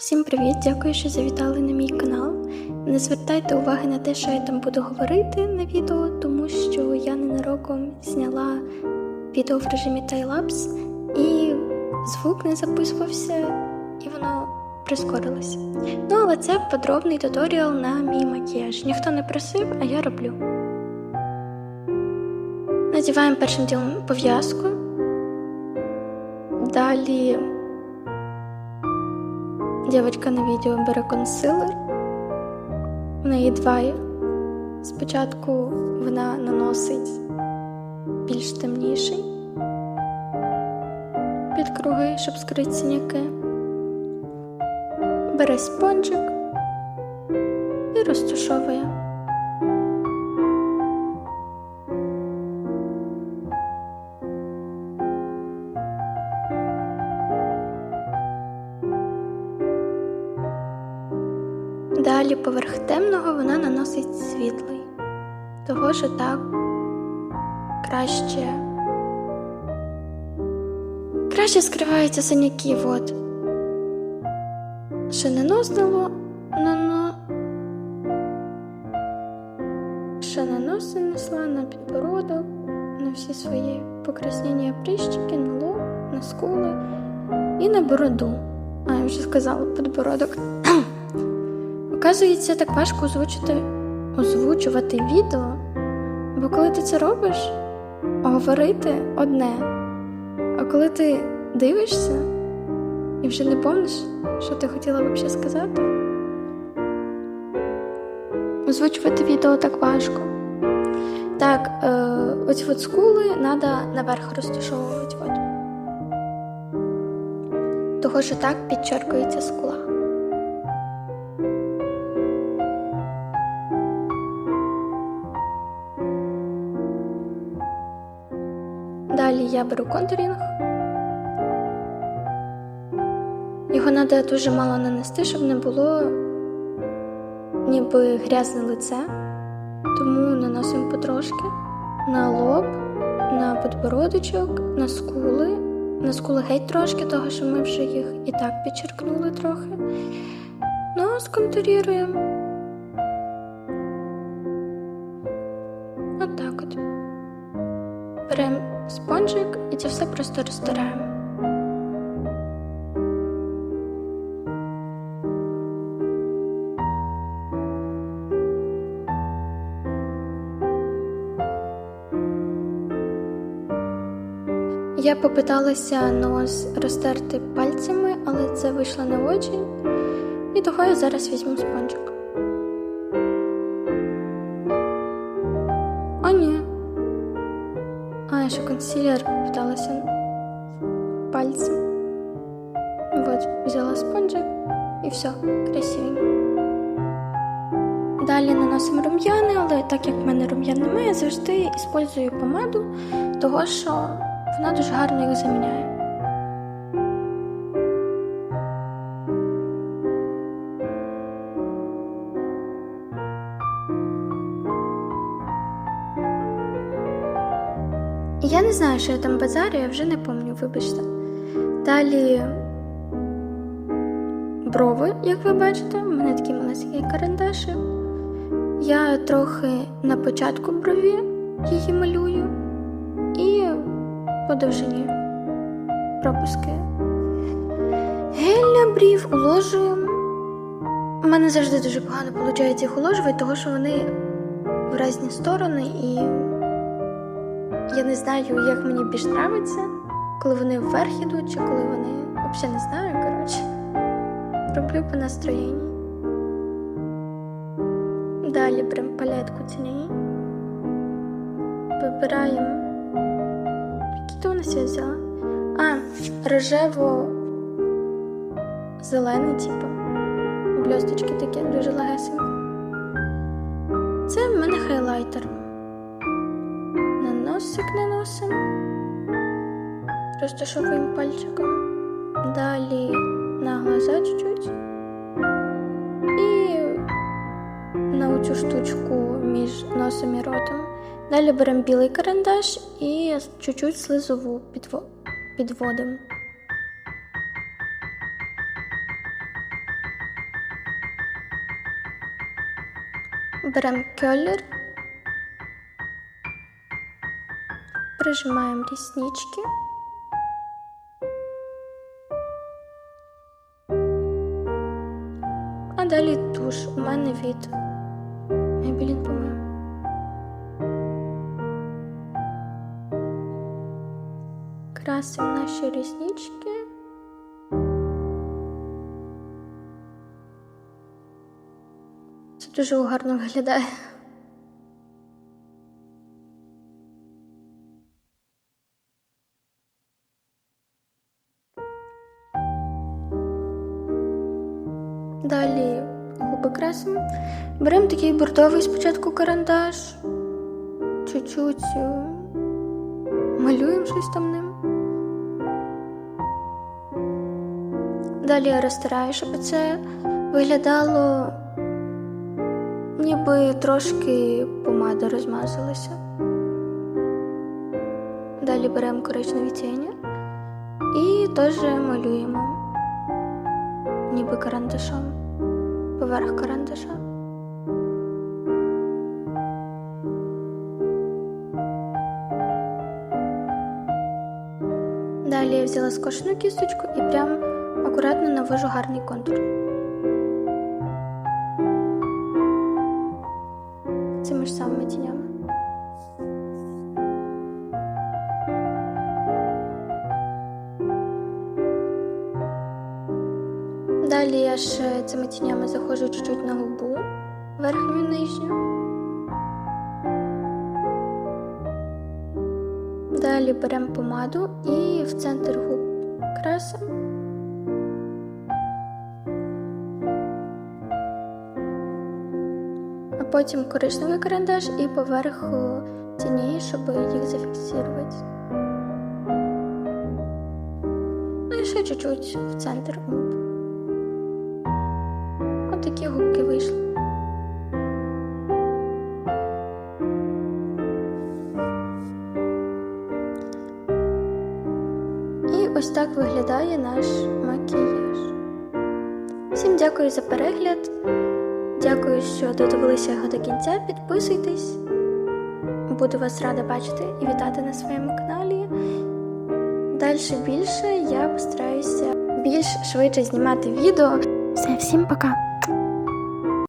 Всім привіт! Дякую, що завітали на мій канал. Не звертайте уваги на те, що я там буду говорити на відео, тому що я ненароком зняла відео в режимі тайлапс, і звук не записувався, і воно прискорилося. Ну, але це подробний туторіал на мій макіяж. Ніхто не просив, а я роблю. Надіваємо першим ділом пов'язку. Далі Дівчинка на відео бере консилер. В неї два є. Спочатку вона наносить більш темніший під круги, щоб скрити синяки. Бере спонжик і розтушовує. Далі поверх темного вона наносить світлий, того що так краще краще скриваються синяки. От. Ще не носило, нано... ще на нос нанесла, на підбородок, на всі свої покраснення прищики, на лоб, на скули і на бороду. А, я вже сказала підбородок. Оказується, так важко озвучити, озвучувати відео, бо коли ти це робиш, говорити одне. А коли ти дивишся і вже не помниш, що ти хотіла взагалі сказати, озвучувати відео так важко. Так, е, оці от скули треба наверх розташовувати. От. Того, що так підчеркується скула. Я беру контурінг. Його треба дуже мало нанести, щоб не було ніби грязне лице. Тому наносимо потрошки на лоб, на подбородочок, на скули, на скули геть трошки, того що ми вже їх і так підчеркнули трохи. Ну, сконтуріруємо. Це все просто розтираємо. Я попиталася нос розтерти пальцями, але це вийшло не очень. І того я зараз візьму спонжик. Консилер питалася пальцем. Вот, взяла спонжик і все, красивенько. Далі наносимо рум'яни, але так як в мене рум'ян немає, я завжди использую помаду, того що вона дуже гарно їх заміняє. Не знаю, що я там базарю, я вже не пам'ятаю, вибачте. Далі брови, як ви бачите, у мене такі маленькі карандаші. Я трохи на початку брові її малюю і по довжині пропуски. Гель для брів уложуємо. У мене завжди дуже погано виходить їх уложувати, тому що вони в різні сторони і. Я не знаю, як мені більш нравиться, коли вони вверх ідуть, чи коли вони взагалі не знаю, коротше. Роблю по настроєнні. Далі беремо палетку цієї. Вибираємо. Які то у нас я взяла? А, рожево зелений, типу. Бльосточки такі дуже легесенькі. Це в мене хайлайтер носик наносим, розташовуємо пальчиком, далі на глаза чуть-чуть і на оцю штучку між носом і ротом. Далі беремо білий карандаш і чуть-чуть слизову підводимо. Беремо кольор. Прижимаємо ріснички. А далі туш. У мене від Maybelline, по-моєму. Красимо наші ріснички. Це дуже гарно виглядає. Далі губи красимо. Беремо такий бордовий спочатку карандаш. Чуть-чуть е, малюємо щось там ним. Далі я розтираю, щоб це виглядало, ніби трошки помада розмазалася. Далі беремо коричневі тіні і теж малюємо, ніби карандашом, поверх карандаша. Далі я взяла скошену кісточку і прям акуратно навожу гарний контур. Цими ж самими тінями. Далі я ще цими тінями заходжу чуть-чуть на губу, верхню нижню. Далі беремо помаду і в центр губ красимо. А потім коричневий карандаш і поверх тіней, щоб їх зафіксувати. Ну і ще чуть-чуть в центр губ. Такі губки вийшли. І ось так виглядає наш макіяж. Всім дякую за перегляд. Дякую, що додивилися його до кінця. Підписуйтесь. Буду вас рада бачити і вітати на своєму каналі. Далі більше я постараюся більш швидше знімати відео. Все, всім пока!